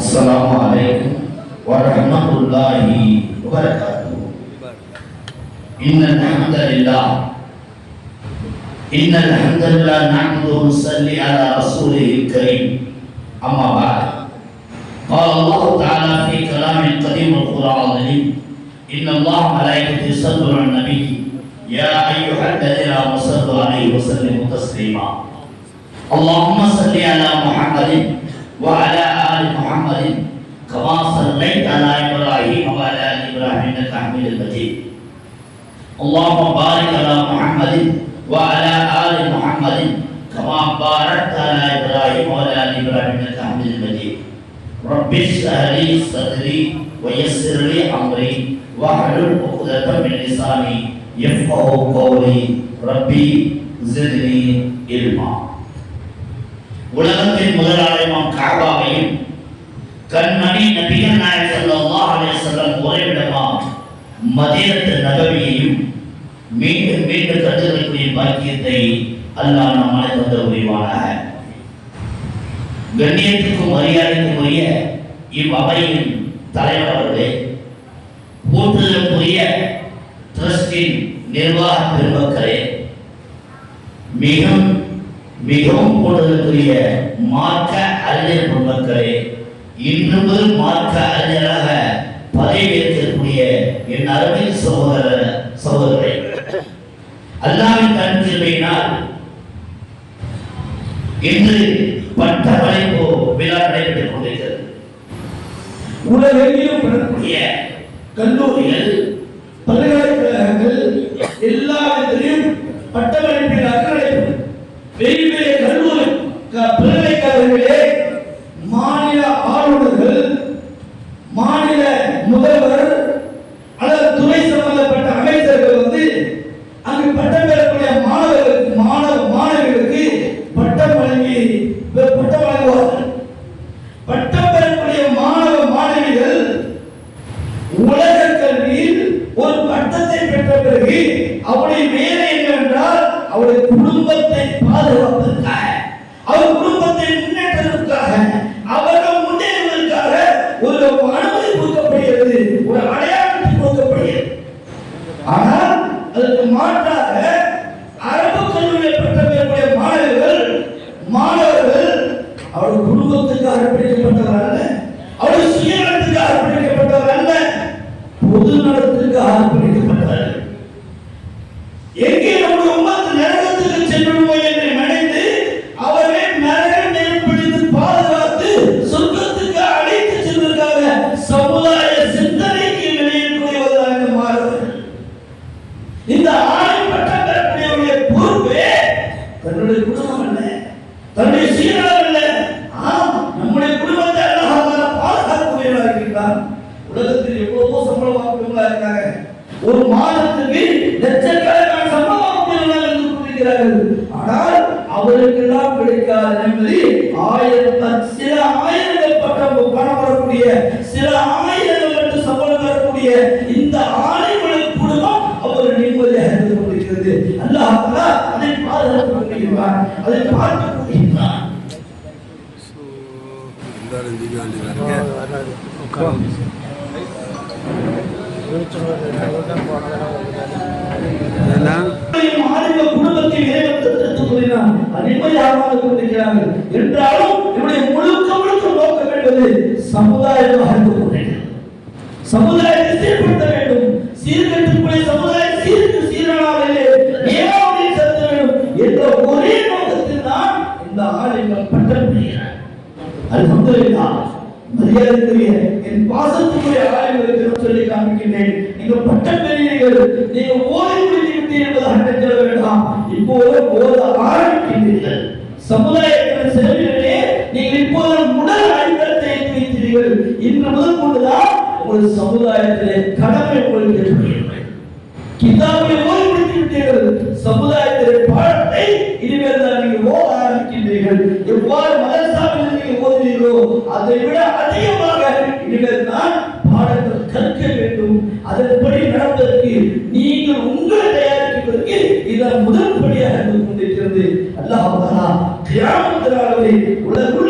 السلام عليكم ورحمة الله وبركاته. إن الحمد لله. إن الحمد لله نحمده ونصلي على رسوله الكريم. أما بعد. قال الله تعالى في كلام قديم القرآن العظيم إن الله ملائكته يصلون على النبي. يا أيها الذين آمنوا صلوا عليه وسلموا تسليما. اللهم صل على محمد وعلى آل محمد كما صليت على إبراهيم وعلى آل إبراهيم إنك حميد مجيد اللهم بارك على محمد وعلى آل محمد كما باركت على إبراهيم وعلى آل إبراهيم إنك حميد مجيد رب اشرح لي صدري ويسر لي أمري واحلل عقدة من لساني يفقه قولي ربي زدني علما உலகத்தின் முதலாளியமாம் காபாவையும் கண்மணி நபிகள் நாயகம் ஸல்லல்லாஹு அலைஹி வஸல்லம் உறைவிடமாம் மதீனத்து நபவியையும் மீண்டும் மீண்டும் கற்றுக்கக்கூடிய பாக்கியத்தை அல்லாஹ் நம் அனைத்து புரிவானாக. கண்ணியத்துக்கும் மரியாதைக்கும் உரிய இவ்வவையின் தலைவர் அவர்களே கூட்டுதலுக்குரிய ட்ரஸ்டின் நிர்வாக பெருமக்களே மிகவும் மிகவும் கூடுதலுக்குரிய மார்க்க அறிஞர் பெருமக்களே இன்று முதல் மார்க்க அறிஞராக பதவியேற்கக்கூடிய என் அருமை சகோதர சகோதரரை அல்லாவின் கண் திரும்பினால் இன்று பட்ட படைப்பு விழா நடைபெற்றுக் கொண்டிருக்கிறது. உலகெங்கிலும் பெறக்கூடிய கல்லூரிகள் பல்கலைக்கழகங்கள் மாநில முதல்வர் அல்லது துறை சம்பந்தப்பட்ட அமைச்சர்கள் வந்து அங்கு பட்டம் பெறக்கூடிய மாணவர்களுக்கு மாணவ மாணவிகளுக்கு பட்டம் வழங்கி பட்டம் வழங்குவார்கள். பட்டம் பெறக்கூடிய மாணவ மாணவிகள் உலக கல்வியில் ஒரு பட்டத்தை பெற்ற பிறகு அவருடைய வேலை என்னவென்றால் அவருடைய குடும்பத்தை பாதுகாப்பதற்காக அவர் குடும்பத்தை முன்னேற்றத்திற்காக இந்த ஆணை பட்டம் பெறக்கூடியவருடைய பொறுப்பே தன்னுடைய குடும்பம் அல்ல. தன்னுடைய சீரழம் அல்ல. ஆம் நம்முடைய குடும்பத்தை அல்லாஹ் பாதுகாக்கக்கூடியவராக இருக்கின்றார் உலகத்தில் எவ்வளவோ சம்பளம் வாங்கக்கூடியவங்களா இருக்காங்க. ஒரு மாதத்துக்கு லட்சக்கணக்கான சம்பளம் வாங்கக்கூடியவர்களாக இருந்து கொண்டிருக்கிறார்கள். ஆனால் அவருக்கெல்லாம் கிடைக்காத நிம்மதி ஆயிரத்தி சில ஆயிரங்கள் பட்டம் பணம் வரக்கூடிய சில ஆயிரங்கள் மட்டும் சம்பளம் வரக்கூடிய இந்த ஆணைகளுடைய குடும்பம் அவர் நிம்மதியாக இருந்து கொண்டிருக்கிறது அல்லாஹ் தஆலா அதை தெரிவார் அதை பார்க்க முடியுமா குடும்பத்தை கொண்டிருக்கிறார்கள் என்றாலும் சமுதாயமாக சமுதாய என்ற ஒரே நோக்கத்தில் தான் இந்த ஆள் எங்கள் பட்டம் பெறுகிறார் அல்ஹம்துலில்லாஹ் மரியாதைக்குரிய என் பாசத்துக்குரிய ஆலயங்களுக்கு சொல்லி காமிக்கின்றேன் நீங்க பட்டம் பெறுகிறீர்கள் நீங்க ஓதி முடித்து விட்டீர்கள் என்பதாக நினைச்சிட வேண்டாம். இப்போது ஓத ஆரம்பிக்கின்றீர்கள். சமுதாயத்தின் செலவிலே நீங்கள் இப்போது உடல் அடித்தளத்தை எடுத்து இன்று முதல் கொண்டுதான் ஒரு சமுதாயத்திலே கடமை உங்களுக்கு ஏற்படுகிறது கிதாபை ஓதி முடித்து விட்டீர்கள் சமுதாயத்தின் பாடத்தை இனிமேல் தான் நீங்கள் ஓத ஆரம்பிக்கின்றீர்கள். எவ்வாறு மதரசாவில் நீங்கள் ஓதுவீர்களோ அதை விட அதிகமாக இனிமேல் தான் பாடங்கள் கற்க வேண்டும். அதன்படி நடப்பதற்கு நீங்கள் உங்களை தயாரிப்பதற்கு இதன் முதல் படியாக இருந்து கொண்டிருக்கிறது. அல்லாஹ் தஆலா கியாமத் உலகுள்ள